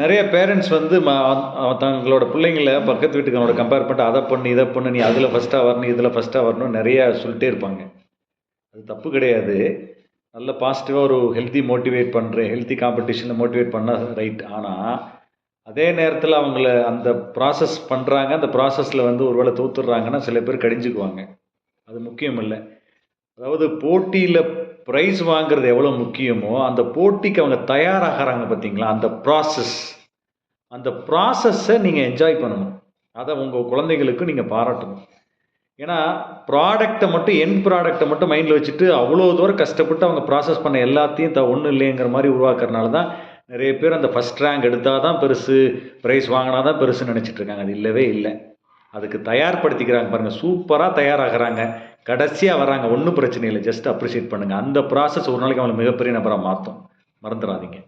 நிறைய பேரண்ட்ஸ் வந்து ம தங்களோட பிள்ளைங்கள பக்கத்து வீட்டுக்காரோட கம்பேர் பண்ணிட்டு அதை பண்ணு இதை பண்ணு நீ அதில் ஃபஸ்ட்டாக வரணும் இதில் ஃபஸ்ட்டாக வரணும் நிறையா சொல்லிட்டே இருப்பாங்க. அது தப்பு கிடையாது. நல்ல பாசிட்டிவாக ஒரு ஹெல்த்தி மோட்டிவேட் பண்ணுற ஹெல்த்தி காம்படிஷனில் மோட்டிவேட் பண்ணால் ரைட் ஆனால் அதே நேரத்தில் அவங்கள அந்த ப்ராசஸ் பண்ணுறாங்க அந்த ப்ராசஸில் வந்து ஒருவேளை தூத்துடுறாங்கன்னா சில பேர் கடிஞ்சுக்குவாங்க. அது முக்கியம் இல்லை. அதாவது போட்டியில் ப்ரைஸ் வாங்குறது எவ்வளோ முக்கியமோ அந்த போட்டிக்கு அவங்க தயாராகிறாங்க பார்த்தீங்களா அந்த ப்ராசஸ் அந்த ப்ராசஸ்ஸை நீங்கள் என்ஜாய் பண்ணணும். அதை உங்கள் குழந்தைகளுக்கு நீங்கள் பாராட்டணும். ஏன்னா ப்ராடக்டை மட்டும் என் ப்ராடக்டை மட்டும் மைண்டில் வச்சுட்டு அவ்வளோ தூரம் கஷ்டப்பட்டு அவங்க ப்ராசஸ் பண்ண எல்லாத்தையும் த ஒன்றும் இல்லைங்கிற மாதிரி உருவாக்குறதுனால தான் நிறைய பேர் அந்த ஃபஸ்ட் ரேங்க் எடுத்தால் தான் பெருசு ப்ரைஸ் வாங்கினா தான் பெருசுன்னு நினச்சிட்ருக்காங்க அது இல்லவே இல்லை. அதுக்கு தயார்படுத்திக்கிறாங்க பாருங்கள் சூப்பராக தயாராகிறாங்க. கடைசியாக வராங்க ஒன்றும் பிரச்சனை இல்லை. ஜஸ்ட் அப்ரிஷியேட் பண்ணுங்கள் அந்த ப்ராசஸ் ஒரு நாளைக்கு அவங்களை மிகப்பெரிய நபராக மாற்றும் மறந்துடாதீங்க